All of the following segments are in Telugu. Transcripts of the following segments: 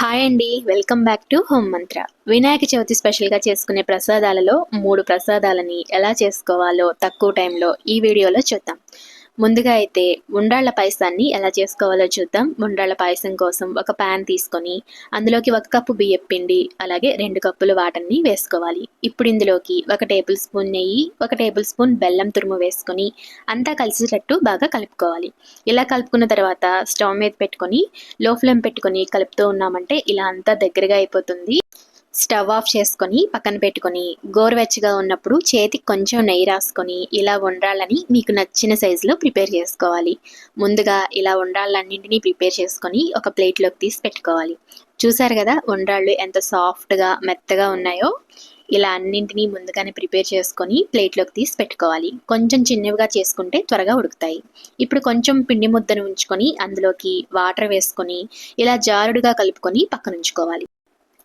హాయ్ అండి వెల్కమ్ బ్యాక్ టు హోమ్ మంత్ర వినాయక చవితి స్పెషల్గా చేసుకునే ప్రసాదాలలో మూడు ప్రసాదాలని ఎలా చేసుకోవాలో తక్కువ టైంలో ఈ వీడియోలో చూద్దాం. ముందుగా అయితే ఉండాళ్ళ పాయసాన్ని ఎలా చేసుకోవాలో చూద్దాం. ఉండాళ్ళ పాయసం కోసం ఒక ప్యాన్ తీసుకొని అందులోకి ఒక కప్పు బియ్యం పిండి అలాగే రెండు కప్పులు వాటర్ని వేసుకోవాలి. ఇప్పుడు ఇందులోకి ఒక టేబుల్ స్పూన్ నెయ్యి ఒక టేబుల్ స్పూన్ బెల్లం తురుము వేసుకొని అంతా కలిసేటట్టు బాగా కలుపుకోవాలి. ఇలా కలుపుకున్న తర్వాత స్టవ్ మీద పెట్టుకొని లో ఫ్లేమ్ పెట్టుకొని కలుపుతూ ఉన్నామంటే ఇలా అంతా దగ్గరగా అయిపోతుంది. స్టవ్ ఆఫ్ చేసుకొని పక్కన పెట్టుకొని గోరువెచ్చగా ఉన్నప్పుడు చేతికి కొంచెం నెయ్యి రాసుకొని ఇలా ఉండాలని మీకు నచ్చిన సైజులో ప్రిపేర్ చేసుకోవాలి. ముందుగా ఇలా ఉండాలన్నింటినీ ప్రిపేర్ చేసుకొని ఒక ప్లేట్లోకి తీసి పెట్టుకోవాలి. చూసారు కదా ఉండ్రాళ్ళు ఎంత సాఫ్ట్గా మెత్తగా ఉన్నాయో? ఇలా అన్నింటినీ ముందుగానే ప్రిపేర్ చేసుకొని ప్లేట్లోకి తీసి పెట్టుకోవాలి. కొంచెం చిన్నవిగా చేసుకుంటే త్వరగా ఉడుకుతాయి. ఇప్పుడు కొంచెం పిండి ముద్దను ఉంచుకొని అందులోకి వాటర్ వేసుకొని ఇలా జారుడుగా కలుపుకొని పక్కన ఉంచుకోవాలి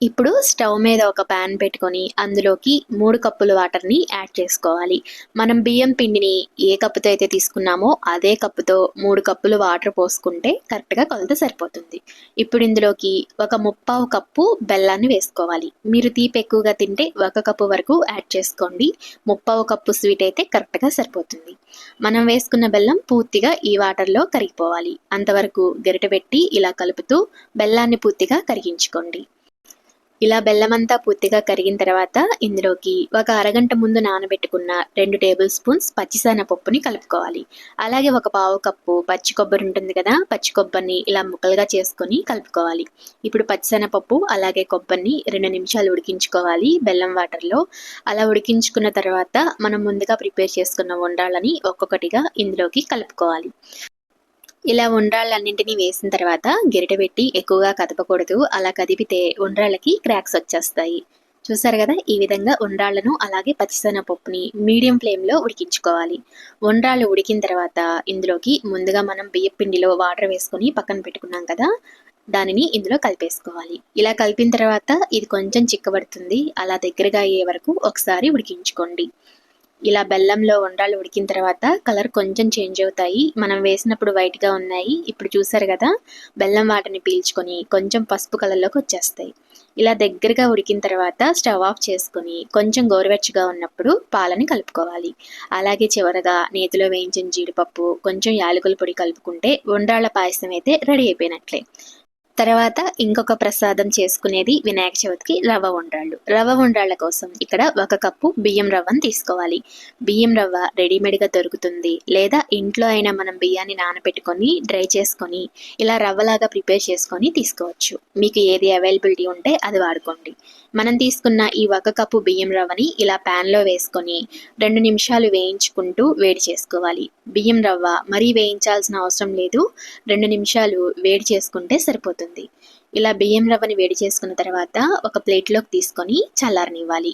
ఇప్పుడు స్టవ్ మీద ఒక ప్యాన్ పెట్టుకొని అందులోకి మూడు కప్పుల వాటర్ని యాడ్ చేసుకోవాలి. మనం బియ్యం పిండిని ఏ కప్పుతో అయితే తీసుకున్నామో అదే కప్పుతో మూడు కప్పులు వాటర్ పోసుకుంటే కరెక్ట్గా కొలత సరిపోతుంది. ఇప్పుడు ఇందులోకి ఒక ముప్పావు కప్పు బెల్లాన్ని వేసుకోవాలి. మీరు తీపి ఎక్కువగా తింటే ఒక కప్పు వరకు యాడ్ చేసుకోండి. ముప్పావు కప్పు స్వీట్ అయితే కరెక్ట్గా సరిపోతుంది. మనం వేసుకున్న బెల్లం పూర్తిగా ఈ వాటర్లో కరిగిపోవాలి. అంతవరకు గరిటె పెట్టి ఇలా కలుపుతూ బెల్లాన్ని పూర్తిగా కరిగించుకోండి. ఇలా బెల్లం అంతా పూర్తిగా కరిగిన తర్వాత ఇందులోకి ఒక అరగంట ముందు నానబెట్టుకున్న రెండు టేబుల్ స్పూన్స్ పచ్చిశనగపప్పుని కలుపుకోవాలి. అలాగే ఒక పావు కప్పు పచ్చి కొబ్బరి ఉంటుంది కదా పచ్చి కొబ్బరిని ఇలా ముక్కలుగా చేసుకొని కలుపుకోవాలి. ఇప్పుడు పచ్చిశనగపప్పు అలాగే కొబ్బరిని రెండు నిమిషాలు ఉడికించుకోవాలి బెల్లం వాటర్లో. అలా ఉడికించుకున్న తర్వాత మనం ముందుగా ప్రిపేర్ చేసుకున్న వండాలని ఒక్కొక్కటిగా ఇందులోకి కలుపుకోవాలి. ఇలా ఉండ్రాళ్ళన్నింటినీ వేసిన తర్వాత గిరిట పెట్టి ఎక్కువగా కదపకూడదు. అలా కదిపితే ఉండ్రాళ్ళకి క్రాక్స్ వచ్చేస్తాయి. చూసారు కదా? ఈ విధంగా ఉండ్రాళ్ళను అలాగే పచ్చిశనగపప్పుని మీడియం ఫ్లేమ్లో ఉడికించుకోవాలి. ఉండ్రాళ్ళు ఉడికిన తర్వాత ఇందులోకి ముందుగా మనం బియ్య పిండిలో వాటర్ వేసుకొని పక్కన పెట్టుకున్నాం కదా? దానిని ఇందులో కలిపేసుకోవాలి. ఇలా కలిపిన తర్వాత ఇది కొంచెం చిక్కబడుతుంది. అలా దగ్గరగా అయ్యే వరకు ఒకసారి ఉడికించుకోండి. ఇలా బెల్లంలో ఉండాలు ఉడికిన తర్వాత కలర్ కొంచెం చేంజ్ అవుతాయి. మనం వేసినప్పుడు వైట్గా ఉన్నాయి. ఇప్పుడు చూసారు కదా బెల్లం వాటిని పీల్చుకొని కొంచెం పసుపు కలర్లోకి వచ్చేస్తాయి. ఇలా దగ్గరగా ఉడికిన తర్వాత స్టవ్ ఆఫ్ చేసుకొని కొంచెం గోరువెచ్చగా ఉన్నప్పుడు పాలని కలుపుకోవాలి. అలాగే చివరగా నేతిలో వేయించిన జీడిపప్పు కొంచెం యాలకుల పొడి కలుపుకుంటే ఉండ్రాళ్ళ పాయసం అయితే రెడీ అయిపోయినట్లే. తర్వాత ఇంకొక ప్రసాదం చేసుకునేది వినాయక చవితికి రవ్వ ఉండ్రాళ్ళు. రవ్వ ఉండ్రాళ్ళ కోసం ఇక్కడ ఒక కప్పు బియ్యం రవ్వను తీసుకోవాలి. బియ్యం రవ్వ రెడీమేడ్గా దొరుకుతుంది. లేదా ఇంట్లో అయినా మనం బియ్యాన్ని నానబెట్టుకొని డ్రై చేసుకొని ఇలా రవ్వలాగా ప్రిపేర్ చేసుకొని తీసుకోవచ్చు. మీకు ఏది అవైలబిలిటీ ఉంటే అది వాడుకోండి. మనం తీసుకున్న ఈ ఒక కప్పు బియ్యం రవ్వని ఇలా ప్యాన్లో వేసుకొని రెండు నిమిషాలు వేయించుకుంటూ వేడి చేసుకోవాలి. బియ్యం రవ్వ మరీ వేయించాల్సిన అవసరం లేదు. రెండు నిమిషాలు వేడి చేసుకుంటే సరిపోతుంది. ఇలా బియ్యం రవ్వని వేడి చేసుకున్న తర్వాత ఒక ప్లేట్లోకి తీసుకొని చల్లారనివ్వాలి.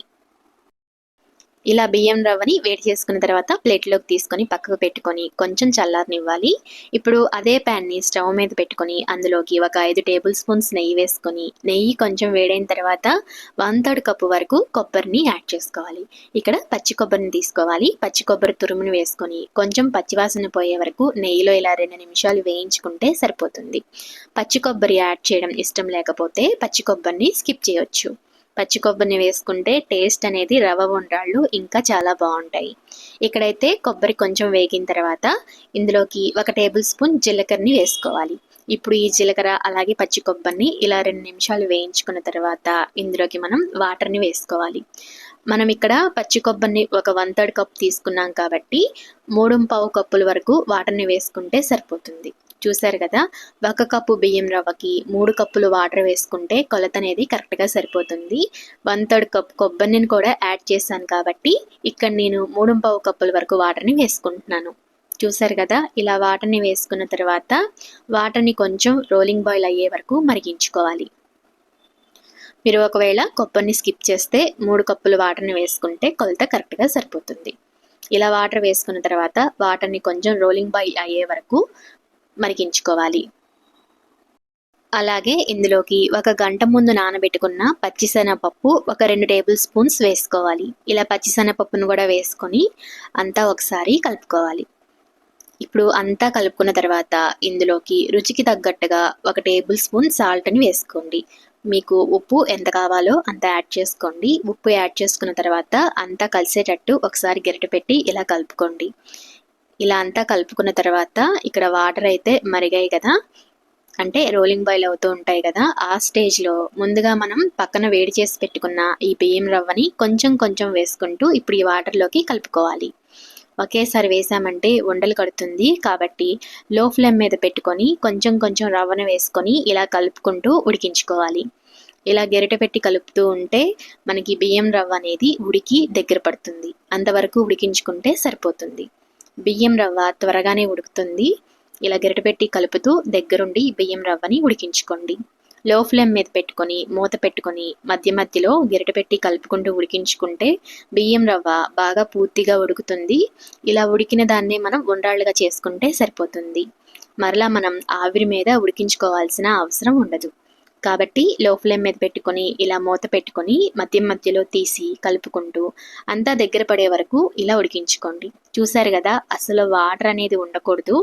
ఇలా బియ్యం రవ్వని వేడి చేసుకున్న తర్వాత ప్లేట్లోకి తీసుకొని పక్కకు పెట్టుకొని కొంచెం చల్లారనివ్వాలి. ఇప్పుడు అదే ప్యాన్ని స్టవ్ మీద పెట్టుకొని అందులోకి ఒక ఐదు టేబుల్ స్పూన్స్ నెయ్యి వేసుకొని నెయ్యి కొంచెం వేడైన తర్వాత వన్ థర్డ్ కప్పు వరకు కొబ్బరిని యాడ్ చేసుకోవాలి. ఇక్కడ పచ్చి కొబ్బరిని తీసుకోవాలి. పచ్చి కొబ్బరి తురుమును వేసుకొని కొంచెం పచ్చివాసన పోయే వరకు నెయ్యిలో ఇలా రెండు నిమిషాలు వేయించుకుంటే సరిపోతుంది. పచ్చి కొబ్బరి యాడ్ చేయడం ఇష్టం లేకపోతే పచ్చి కొబ్బరిని స్కిప్ చేయొచ్చు. పచ్చి కొబ్బరిని వేసుకుంటే టేస్ట్ అనేది రవ్వ ఉండ్రాళ్ళు ఇంకా చాలా బాగుంటాయి. ఇక్కడైతే కొబ్బరి కొంచెం వేగిన తర్వాత ఇందులోకి ఒక టేబుల్ స్పూన్ జీలకర్రని వేసుకోవాలి. ఇప్పుడు ఈ జీలకర్ర అలాగే పచ్చి కొబ్బరిని ఇలా రెండు నిమిషాలు వేయించుకున్న తర్వాత ఇందులోకి మనం వాటర్ని వేసుకోవాలి. మనం ఇక్కడ పచ్చి కొబ్బరిని ఒక వన్ థర్డ్ కప్ తీసుకున్నాం కాబట్టి మూడు పావు కప్పుల వరకు వాటర్ని వేసుకుంటే సరిపోతుంది. చూసారు కదా? ఒక కప్పు బియ్యం రవ్వకి మూడు కప్పులు వాటర్ వేసుకుంటే కొలత అనేది కరెక్ట్గా సరిపోతుంది. వన్ థర్డ్ కప్ కొబ్బరిని కూడా యాడ్ చేశాను కాబట్టి ఇక్కడ నేను మూడు పావు కప్పుల వరకు వాటర్ని వేసుకుంటున్నాను. చూసారు కదా? ఇలా వాటర్ని వేసుకున్న తర్వాత వాటర్ని కొంచెం రోలింగ్ బాయిల్ అయ్యే వరకు మరిగించుకోవాలి. మీరు ఒకవేళ కొబ్బరిని స్కిప్ చేస్తే మూడు కప్పులు వాటర్ని వేసుకుంటే కొలత కరెక్ట్గా సరిపోతుంది. ఇలా వాటర్ వేసుకున్న తర్వాత వాటర్ని కొంచెం రోలింగ్ బాయిల్ అయ్యే వరకు మరిగించుకోవాలి. అలాగే ఇందులోకి ఒక గంట ముందు నానబెట్టుకున్న పచ్చిశనగపప్పు ఒక రెండు టేబుల్ స్పూన్స్ వేసుకోవాలి. ఇలా పచ్చిశనగపప్పును కూడా వేసుకొని అంతా ఒకసారి కలుపుకోవాలి. ఇప్పుడు అంతా కలుపుకున్న తర్వాత ఇందులోకి రుచికి తగ్గట్టుగా ఒక టేబుల్ స్పూన్ సాల్ట్ని వేసుకోండి. మీకు ఉప్పు ఎంత కావాలో అంత యాడ్ చేసుకోండి. ఉప్పు యాడ్ చేసుకున్న తర్వాత అంతా కలిసేటట్టు ఒకసారి గరిట పెట్టి ఇలా కలుపుకోండి. ఇలా అంతా కలుపుకున్న తర్వాత ఇక్కడ వాటర్ అయితే మరిగాయి కదా. అంటే రోలింగ్ బాయిల్ అవుతూ ఉంటాయి కదా. ఆ స్టేజ్లో ముందుగా మనం పక్కన వేడి చేసి పెట్టుకున్న ఈ బియ్యం రవ్వని కొంచెం కొంచెం వేసుకుంటూ ఇప్పుడు ఈ వాటర్లోకి కలుపుకోవాలి. ఒకేసారి వేసామంటే ఉండలు కడుతుంది. కాబట్టి లో ఫ్లేమ్ మీద పెట్టుకొని కొంచెం కొంచెం రవ్వను వేసుకొని ఇలా కలుపుకుంటూ ఉడికించుకోవాలి. ఇలా గెరిట పెట్టి కలుపుతూ ఉంటే మనకి బియ్యం రవ్వ అనేది ఉడికి దగ్గర పడుతుంది. అంతవరకు ఉడికించుకుంటే సరిపోతుంది. బియ్యం రవ్వ త్వరగానే ఉడుకుతుంది. ఇలా గెరిట పెట్టి కలుపుతూ దగ్గరుండి బియ్యం రవ్వని ఉడికించుకోండి. లో ఫ్లేమ్ మీద పెట్టుకొని మూత పెట్టుకొని మధ్య మధ్యలో గిరట పెట్టి కలుపుకుంటూ ఉడికించుకుంటే బియ్యం రవ్వ బాగా పూర్తిగా ఉడుకుతుంది. ఇలా ఉడికిన దాన్నే మనం ఉండ్రాళ్ళుగా చేసుకుంటే సరిపోతుంది. మరలా మనం ఆవిరి మీద ఉడికించుకోవాల్సిన అవసరం ఉండదు. కాబట్టి లో ఫ్లేమ్ మీద పెట్టుకొని ఇలా మూత పెట్టుకొని మధ్య మధ్యలో తీసి కలుపుకుంటూ అంతా దగ్గర పడే వరకు ఇలా ఉడికించుకోండి. చూసారు కదా అసలు వాటర్ అనేది ఉండకూడదు.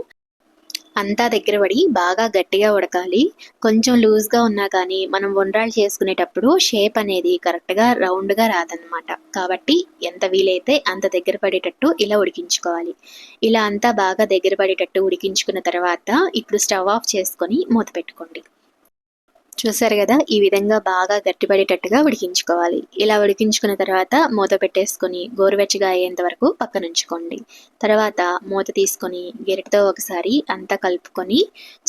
అంతా దగ్గర పడి బాగా గట్టిగా ఉడకాలి. కొంచెం లూజ్గా ఉన్నా కానీ మనం వండ్రాలు చేసుకునేటప్పుడు షేప్ అనేది కరెక్ట్గా రౌండ్గా రాదనమాట కాబట్టి ఎంత వీలైతే అంత దగ్గర పడేటట్టు ఇలా ఉడికించుకోవాలి. ఇలా అంతా బాగా దగ్గర పడేటట్టు ఉడికించుకున్న తర్వాత ఇప్పుడు స్టవ్ ఆఫ్ చేసుకొని మూత పెట్టుకోండి. చూసారు కదా ఈ విధంగా బాగా గట్టిపడేటట్టుగా ఉడికించుకోవాలి. ఇలా ఉడికించుకున్న తర్వాత మూత పెట్టేసుకొని గోరువెచ్చగా అయ్యేంత వరకు పక్కన ఉంచుకోండి. తర్వాత మూత తీసుకొని గెరిటితో ఒకసారి అంతా కలుపుకొని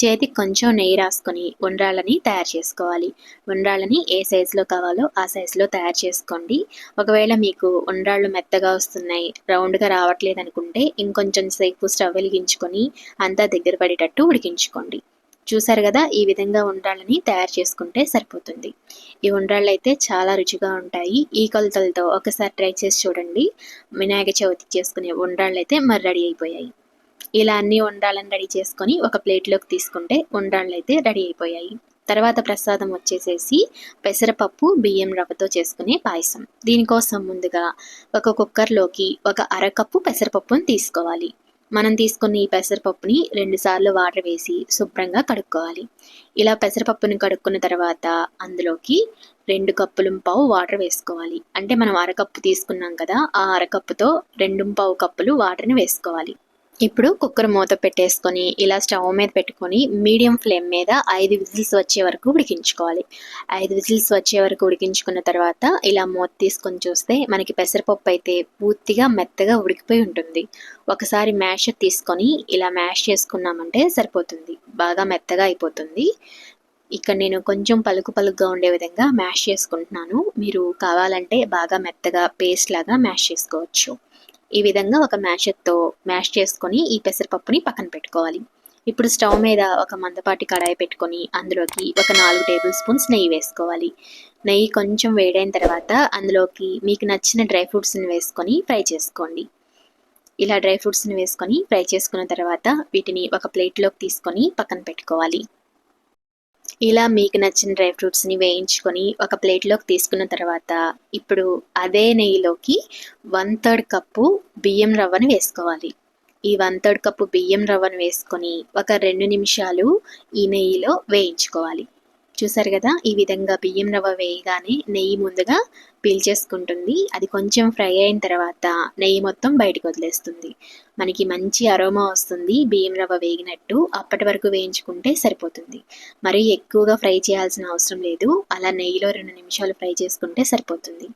చేతికి కొంచెం నెయ్యి రాసుకొని ఉండ్రాళ్ళని తయారు చేసుకోవాలి. ఉండ్రాళ్ళని ఏ సైజులో కావాలో ఆ సైజులో తయారు చేసుకోండి. ఒకవేళ మీకు ఉండ్రాళ్ళు మెత్తగా వస్తున్నాయి రౌండ్గా రావట్లేదు అనుకుంటే ఇంకొంచెం సేపు స్టవ్ వెలిగించుకొని అంతా దగ్గర పడేటట్టు ఉడికించుకోండి. చూసారు కదా ఈ విధంగా ఉండ్రాళ్ళని తయారు చేసుకుంటే సరిపోతుంది. ఈ ఉండ్రాళ్ళు అయితే చాలా రుచిగా ఉంటాయి. ఈ కొలతలతో ఒకసారి ట్రై చేసి చూడండి. వినాయక చవితి చేసుకునే ఉండ్రాళ్ళు అయితే మరి రెడీ అయిపోయాయి. ఇలా అన్ని ఉండ్రాళ్ళని రెడీ చేసుకొని ఒక ప్లేట్లోకి తీసుకుంటే ఉండ్రాళ్ళు అయితే రెడీ అయిపోయాయి. తర్వాత ప్రసాదం వచ్చేసేసి పెసరపప్పు బియ్యం రవ్వతో చేసుకునే పాయసం. దీనికోసం ముందుగా ఒక కుక్కర్లోకి ఒక అరకప్పు పెసరపప్పును తీసుకోవాలి. మనం తీసుకున్న ఈ పెసరపప్పుని రెండుసార్లు వాటర్ వేసి శుభ్రంగా కడుక్కోవాలి. ఇలా పెసరపప్పుని కడుక్కున్న తర్వాత అందులోకి రెండు కప్పులు పావు వాటర్ వేసుకోవాలి. అంటే మనం అరకప్పు తీసుకున్నాం కదా ఆ అరకప్పుతో రెండు పావు కప్పులు వాటర్ని వేసుకోవాలి. ఇప్పుడు కుక్కర్ మూత పెట్టేసుకొని ఇలా స్టవ్ మీద పెట్టుకొని మీడియం ఫ్లేమ్ మీద ఐదు విజిల్స్ వచ్చే వరకు ఉడికించుకోవాలి. ఐదు విజిల్స్ వచ్చే వరకు ఉడికించుకున్న తర్వాత ఇలా మూత తీసుకొని చూస్తే మనకి పెసరపప్పు అయితే పూర్తిగా మెత్తగా ఉడికిపోయి ఉంటుంది. ఒకసారి మ్యాష్ తీసుకొని ఇలా మ్యాష్ చేసుకున్నామంటే సరిపోతుంది. బాగా మెత్తగా అయిపోతుంది. ఇక్కడ నేను కొంచెం పలుకు పలుకుగా ఉండే విధంగా మ్యాష్ చేసుకుంటున్నాను. మీరు కావాలంటే బాగా మెత్తగా పేస్ట్ లాగా మ్యాష్ చేసుకోవచ్చు. ఈ విధంగా ఒక మ్యాషర్తో మ్యాష్ చేసుకొని ఈ పెసరపప్పుని పక్కన పెట్టుకోవాలి. ఇప్పుడు స్టవ్ మీద ఒక మందపాటి కడాయి పెట్టుకొని అందులోకి ఒక నాలుగు టేబుల్ స్పూన్స్ నెయ్యి వేసుకోవాలి. నెయ్యి కొంచెం వేడైన తర్వాత అందులోకి మీకు నచ్చిన డ్రై ఫ్రూట్స్ని వేసుకొని ఫ్రై చేసుకోండి. ఇలా డ్రై ఫ్రూట్స్ని వేసుకొని ఫ్రై చేసుకున్న తర్వాత వీటిని ఒక ప్లేట్లోకి తీసుకొని పక్కన పెట్టుకోవాలి. ఇలా మీకు నచ్చిన డ్రై ఫ్రూట్స్ని వేయించుకొని ఒక ప్లేట్లోకి తీసుకున్న తర్వాత ఇప్పుడు అదే నెయ్యిలోకి వన్ థర్డ్ కప్పు బియ్యం రవ్వను వేసుకోవాలి. ఈ వన్ థర్డ్ కప్పు బియ్యం రవ్వను వేసుకొని ఒక రెండు నిమిషాలు ఈ నెయ్యిలో వేయించుకోవాలి. చూసారు కదా? ఈ విధంగా బియ్యం రవ్వ వేయగానే నెయ్యి ముందుగా పీల్చేసుకుంటుంది అది కొంచెం ఫ్రై అయిన తర్వాత నెయ్యి మొత్తం బయటకు వదిలేస్తుంది. మనకి మంచి అరోమా వస్తుంది బియ్యం రవ్వ వేగినట్టు. అప్పటి వరకు వేయించుకుంటే సరిపోతుంది. మరీ ఎక్కువగా ఫ్రై చేయాల్సిన అవసరం లేదు. అలా నెయ్యిలో రెండు నిమిషాలు ఫ్రై చేసుకుంటే సరిపోతుంది.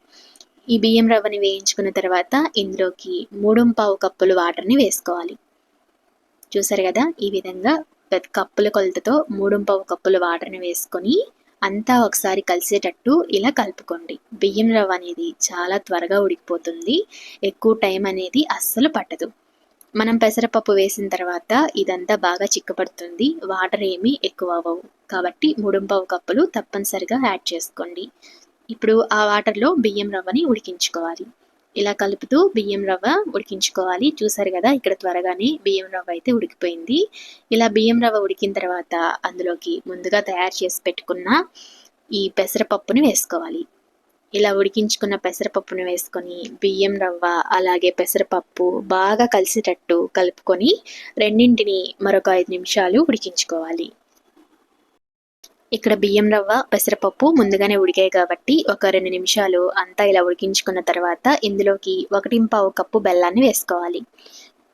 ఈ బియ్యం రవ్వని వేయించుకున్న తర్వాత ఇందులోకి మూడు పావు కప్పులు వాటర్ని వేసుకోవాలి. చూసారు కదా? ఈ విధంగా కప్పుల కొలతతో మూడు పావు కప్పుల వాటర్ని వేసుకొని అంతా ఒకసారి కలిసేటట్టు ఇలా కలుపుకోండి. బియ్యం రవ్వ అనేది చాలా త్వరగా ఉడికిపోతుంది. ఎక్కువ టైం అనేది అస్సలు పట్టదు. మనం పెసరపప్పు వేసిన తర్వాత ఇదంతా బాగా చిక్కపడుతుంది వాటర్ ఏమీ ఎక్కువ అవ్వవు. కాబట్టి పావు కప్పులు తప్పనిసరిగా యాడ్ చేసుకోండి. ఇప్పుడు ఆ వాటర్లో బియ్యం రవ్వని ఉడికించుకోవాలి. ఇలా కలుపుతూ బియ్యం రవ్వ ఉడికించుకోవాలి. చూసారు కదా ఇక్కడ త్వరగానే బియ్యం రవ్వ అయితే ఉడికిపోయింది. ఇలా బియ్యం రవ్వ ఉడికిన తర్వాత అందులోకి ముందుగా తయారు చేసి పెట్టుకున్న ఈ పెసరపప్పుని వేసుకోవాలి. ఇలా ఉడికించుకున్న పెసరపప్పును వేసుకొని బియ్యం రవ్వ అలాగే పెసరపప్పు బాగా కలిసేటట్టు కలుపుకొని రెండింటిని మరొక ఐదు నిమిషాలు ఉడికించుకోవాలి. ఇక్కడ బియ్యం రవ్వ పెసరపప్పు ముందుగానే ఉడికాయి కాబట్టి ఒక రెండు నిమిషాలు అంతా ఇలా ఉడికించుకున్న తర్వాత ఇందులోకి ఒకటింపావు కప్పు బెల్లాన్ని వేసుకోవాలి.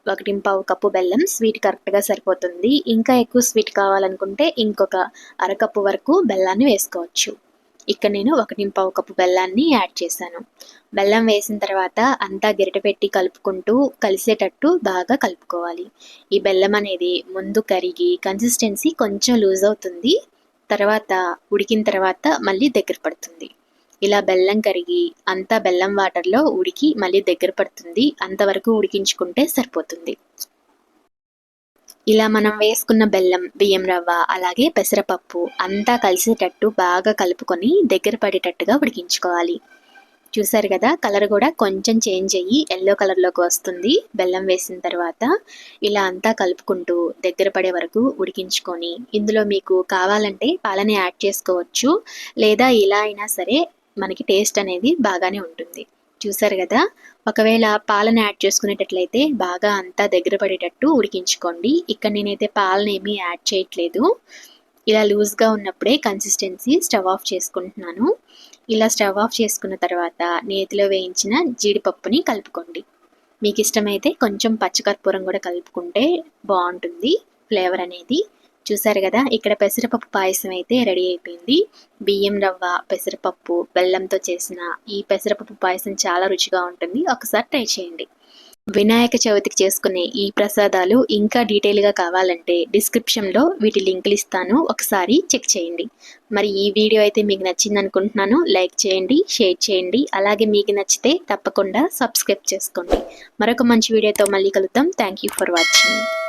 ఒకటింపావు కప్పు బెల్లం స్వీట్ కరెక్ట్గా సరిపోతుంది. ఇంకా ఎక్కువ స్వీట్ కావాలనుకుంటే ఇంకొక అరకప్పు వరకు బెల్లాన్ని వేసుకోవచ్చు. ఇక్కడ నేను ఒకటింపావు కప్పు బెల్లాన్ని యాడ్ చేశాను. బెల్లం వేసిన తర్వాత అంతా గిరిట పెట్టి కలుపుకుంటూ కలిసేటట్టు బాగా కలుపుకోవాలి. ఈ బెల్లం అనేది ముందు కరిగి కన్సిస్టెన్సీ కొంచెం లూజ్ అవుతుంది. తర్వాత ఉడికిన తర్వాత మళ్ళీ దగ్గర పడుతుంది. ఇలా బెల్లం కరిగి అంతా బెల్లం వాటర్లో ఉడికి మళ్ళీ దగ్గర పడుతుంది. అంతవరకు ఉడికించుకుంటే సరిపోతుంది. ఇలా మనం వేసుకున్న బెల్లం బియ్యం రవ్వ అలాగే పెసరపప్పు అంతా కలిసేటట్టు బాగా కలుపుకొని దగ్గర పడేటట్టుగా ఉడికించుకోవాలి. చూసారు కదా కలర్ కూడా కొంచెం చేంజ్ అయ్యి ఎల్లో కలర్లోకి వస్తుంది. బెల్లం వేసిన తర్వాత ఇలా అంతా కలుపుకుంటూ దగ్గర పడే వరకు ఉడికించుకొని ఇందులో మీకు కావాలంటే పాలని యాడ్ చేసుకోవచ్చు. లేదా ఇలా అయినా సరే మనకి టేస్ట్ అనేది బాగానే ఉంటుంది. చూసారు కదా ఒకవేళ పాలను యాడ్ చేసుకునేటట్లయితే బాగా అంతా దగ్గర పడేటట్టు ఉడికించుకోండి. ఇక్కడ నేనైతే పాలనేమీ ఏమీ యాడ్ చేయట్లేదు. ఇలా లూజ్గా ఉన్నప్పుడే కన్సిస్టెన్సీ స్టవ్ ఆఫ్ చేసుకుంటున్నాను. ఇలా స్టవ్ ఆఫ్ చేసుకున్న తర్వాత నేతిలో వేయించిన జీడిపప్పుని కలుపుకోండి. మీకు ఇష్టమైతే కొంచెం పచ్చకర్పూరం కూడా కలుపుకుంటే బాగుంటుంది ఫ్లేవర్ అనేది. చూసారు కదా ఇక్కడ పెసరపప్పు పాయసం అయితే రెడీ అయిపోయింది. బియ్యం రవ్వ పెసరపప్పు బెల్లంతో చేసిన ఈ పెసరపప్పు పాయసం చాలా రుచిగా ఉంటుంది. ఒకసారి ట్రై చేయండి. వినాయక చవితికి చేసుకునే ఈ ప్రసాదాలు ఇంకా డీటెయిల్గా కావాలంటే డిస్క్రిప్షన్లో వీటి లింకులు ఇస్తాను. ఒకసారి చెక్ చేయండి. మరి ఈ వీడియో అయితే మీకు నచ్చింది అనుకుంటున్నాను. లైక్ చేయండి షేర్ చేయండి. అలాగే మీకు నచ్చితే తప్పకుండా సబ్స్క్రైబ్ చేసుకోండి. మరొక మంచి వీడియోతో మళ్ళీ కలుద్దాం. Thank you for watching